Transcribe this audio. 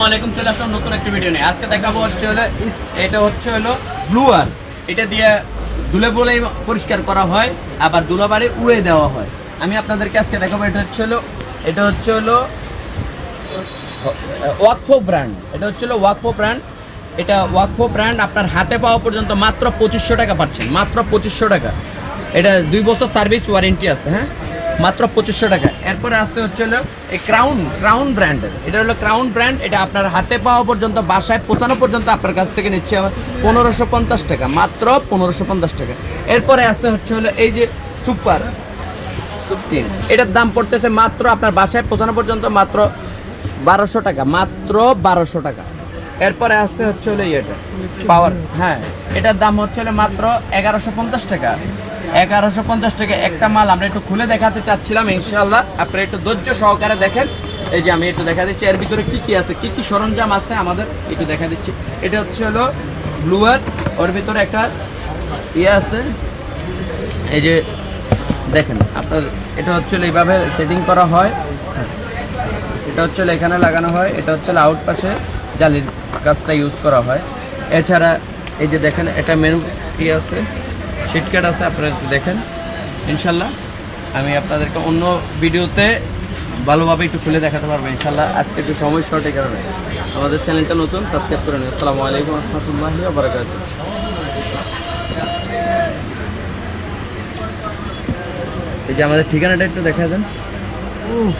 ওয়ালাইকুম চলে আসলাম নতুন একটা ভিডিও নিয়ে। আজকে দেখাবো হচ্ছে হলো এটা হচ্ছে হলো ব্লুয়ার এটা দিয়ে দুলে বলে পরিষ্কার করা হয়, আবার দুলাবারে উড়ে দেওয়া হয়। আমি আপনাদেরকে আজকে দেখাবো, এটা হচ্ছে হলো এটা হচ্ছে হলো ওয়াকফো ব্র্যান্ড এটা হচ্ছে হলো ওয়াকফো ব্র্যান্ড এটা ওয়াকফো ব্র্যান্ড আপনার হাতে পাওয়া পর্যন্ত মাত্র পঁচিশশো টাকা পাচ্ছেন, মাত্র পঁচিশশো টাকা। এটা দুই বছর সার্ভিস ওয়ারেন্টি আছে হ্যাঁ? মাত্র পঁচিশশো টাকা। এরপরে আসছে হচ্ছে হলো এই ক্রাউন ক্রাউন ব্র্যান্ডের এটা হলো ক্রাউন ব্র্যান্ড এটা আপনার হাতে পাওয়া পর্যন্ত, বাসায় পৌঁছানো পর্যন্ত আপনার কাছ থেকে নিচ্ছে আমার পনেরোশো পঞ্চাশ টাকা, মাত্র পনেরোশো পঞ্চাশ টাকা। এরপরে আসছে হচ্ছে হলো এই যে সুপার সুপ্রিম এটার দাম পড়তেছে মাত্র আপনার বাসায় পৌঁছানো পর্যন্ত মাত্র বারোশো টাকা, মাত্র বারোশো টাকা। এরপরে আসছে হচ্ছে হলো ইয়েটা পাওয়ার হ্যাঁ। এটার দাম হচ্ছে হলো মাত্র এগারোশো পঞ্চাশ টাকা। এগারোশো পঞ্চাশ টাকা একটা মাল আমরা একটু খুলে দেখাতে চাচ্ছিলাম ইনশাল্লাহ আপনারা একটু ধৈর্য সহকারে দেখেন। এই যে আমি একটু দেখা দিচ্ছি, এর ভিতরে কি কি আছে, কি কি সরঞ্জাম আছে আমাদের একটু দেখা দিচ্ছি। এটা হচ্ছে হলো ব্লুয়ার, ওর ভিতরে একটা ইয়ে আছে। এই যে দেখেন, আপনার এটা হচ্ছে এইভাবে সেটিং করা হয়। এটা হচ্ছে এখানে লাগানো হয়, এটা হচ্ছে আউট পাশে জালির কাজটা ইউজ করা হয়। এছাড়া এই যে দেখেন, এটা মেনু কি আছে? শিটকাট আছে, আপনারা একটু দেখেন। ইনশাল্লাহ, আমি আপনাদেরকে অন্য ভিডিওতে ভালোভাবে একটু খুলে দেখাতে পারব, ইনশাল্লাহ। আজকে একটু সময় শর্টের কারণে আমাদের চ্যানেলটা নতুন, সাবস্ক্রাইব করে নিন। আসসালামু আলাইকুম রহমতুল্লাহি বারাকাতুহ এই যে আমাদের ঠিকানাটা একটু দেখা দেন। উফ।